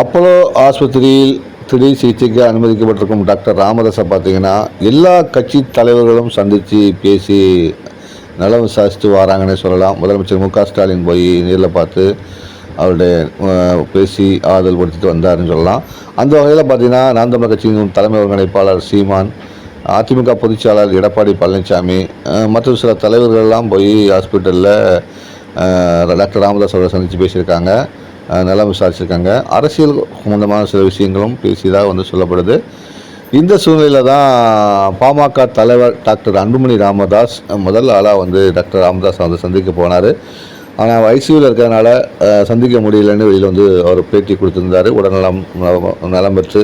Apollo ஆஸ்பத்திரியில் திடீர் சிகிச்சைக்கு அனுமதிக்கப்பட்டிருக்கும் டாக்டர் ராமதாஸை பார்த்தீங்கன்னா எல்லா கட்சி தலைவர்களும் சந்தித்து பேசி நலம் விசாரித்து வராங்கன்னே சொல்லலாம். முதலமைச்சர் மு க ஸ்டாலின் போய் நேரில் பார்த்து அவருடைய பேசி ஆறுதல் படுத்திட்டு வந்தாருன்னு சொல்லலாம். அந்த வகையில் பார்த்தீங்கன்னா நாம் தமிழர் கட்சியின் தலைமை ஒருங்கிணைப்பாளர் சீமான் அதிமுக பொதுச்செயலாளர் எடப்பாடி பழனிசாமி மற்றும் சில தலைவர்கள்லாம் போய் ஹாஸ்பிட்டலில் டாக்டர் ராமதாஸ் அவரை சந்தித்து பேசியிருக்காங்க. அஹ், விசாரிச்சிருக்காங்க. அரசியல் சம்பந்தமான சில விஷயங்களும் பேசியதாக வந்து சொல்லப்படுது. இந்த சூழ்நிலையில் தான் பாமக தலைவர் டாக்டர் அன்புமணி ராமதாஸ் முதல் ஆளாக வந்து டாக்டர் ராமதாஸ் வந்து சந்திக்க போனார். ஆனால் ஐசியூவில் இருக்கிறதுனால சந்திக்க முடியலன்னு வெளியில் வந்து அவர் பேட்டி கொடுத்திருந்தார். உடல்நலம் நலம் நலம் பெற்று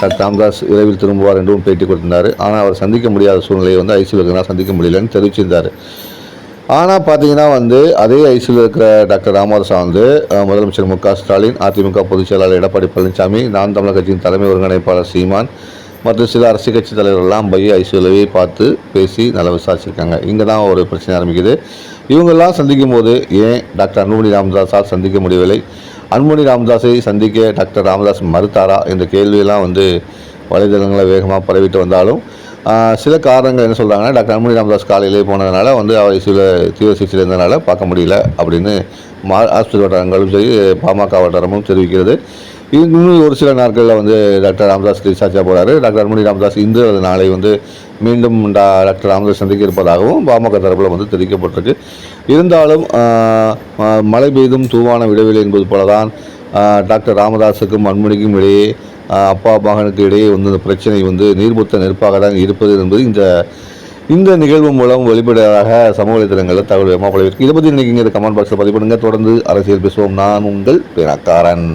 டாக்டர் ராமதாஸ் விரைவில் திரும்புவார் என்றும் பேட்டி கொடுத்திருந்தார். ஆனால் அவர் சந்திக்க முடியாத சூழ்நிலையை வந்து ஐசியூவில் இருக்கிறனால சந்திக்க முடியலன்னு தெரிவிச்சிருந்தார். ஆனால் பார்த்தீங்கன்னா வந்து அதே ஐசியில் இருக்கிற டாக்டர் ராமதாஸ் வந்து முதலமைச்சர் மு க ஸ்டாலின் அதிமுக பொதுச் செயலாளர் எடப்பாடி பழனிசாமி நான் தமிழர் கட்சியின் தலைமை ஒருங்கிணைப்பாளர் சீமான் மற்றும் சில அரசியல் கட்சி தலைவர்கள்லாம் போய் ஐசியூலவே பார்த்து பேசி நல்லா விசாரிச்சிருக்காங்க. இங்கே தான் ஒரு பிரச்சனை ஆரம்பிக்குது. இவங்கெல்லாம் சந்திக்கும் போது ஏன் டாக்டர் அன்புமணி ராமதாஸால் சந்திக்க முடியவில்லை? அன்புமணி ராமதாஸை சந்திக்க டாக்டர் ராமதாஸ் மறுத்தாரா? என்ற கேள்வியெல்லாம் வந்து வலைதளங்களில் வேகமாக பரவிட்டு வந்தாலும் சில காரணங்கள் என்ன சொல்கிறாங்கன்னா டாக்டர் அன்புமணி ராமதாஸ் காலையிலே போனதுனால வந்து அவர் சில தீவிர சிகிச்சையில் இருந்ததுனால பார்க்க முடியல அப்படின்னு மா ஆஸ்பத்திரி வட்டாரங்களும் சரி பாமக வட்டாரமும் தெரிவிக்கிறது. இன்னும் ஒரு சில நாட்களில் வந்து டாக்டர் ராமதாஸ் டிஸ்சார்ஜாக போகிறாரு டாக்டர் அன்புமணி ராமதாஸ் இன்று அல்லது நாளை வந்து மீண்டும் டா டாக்டர் ராமதாஸ் சந்திக்க இருப்பதாகவும் பாமக தரப்பில் வந்து தெரிவிக்கப்பட்டிருக்கு. இருந்தாலும் மழை பெய்தும் தூவான விடவில்லை என்பது போல தான் டாக்டர் ராமதாஸுக்கும் அன்புமணிக்கும் இடையே அப்பா மகனுக்கு இடையே வந்து இந்த பிரச்சனை வந்து நீர்முத்த நெருப்பாக தான் இருப்பது என்பது இந்த இந்த நிகழ்வு மூலம் வெளிப்படையாக சமூக வலைதளங்களில் தகவல் வேகமாக இதை பற்றி இன்றைக்கி இங்கே கமெண்ட் பாக்ஸில் பதிவு பண்ணுங்கள் தொடர்ந்து அரசியல் பேசுவோம். நான் உங்கள் பேராக்காரன்.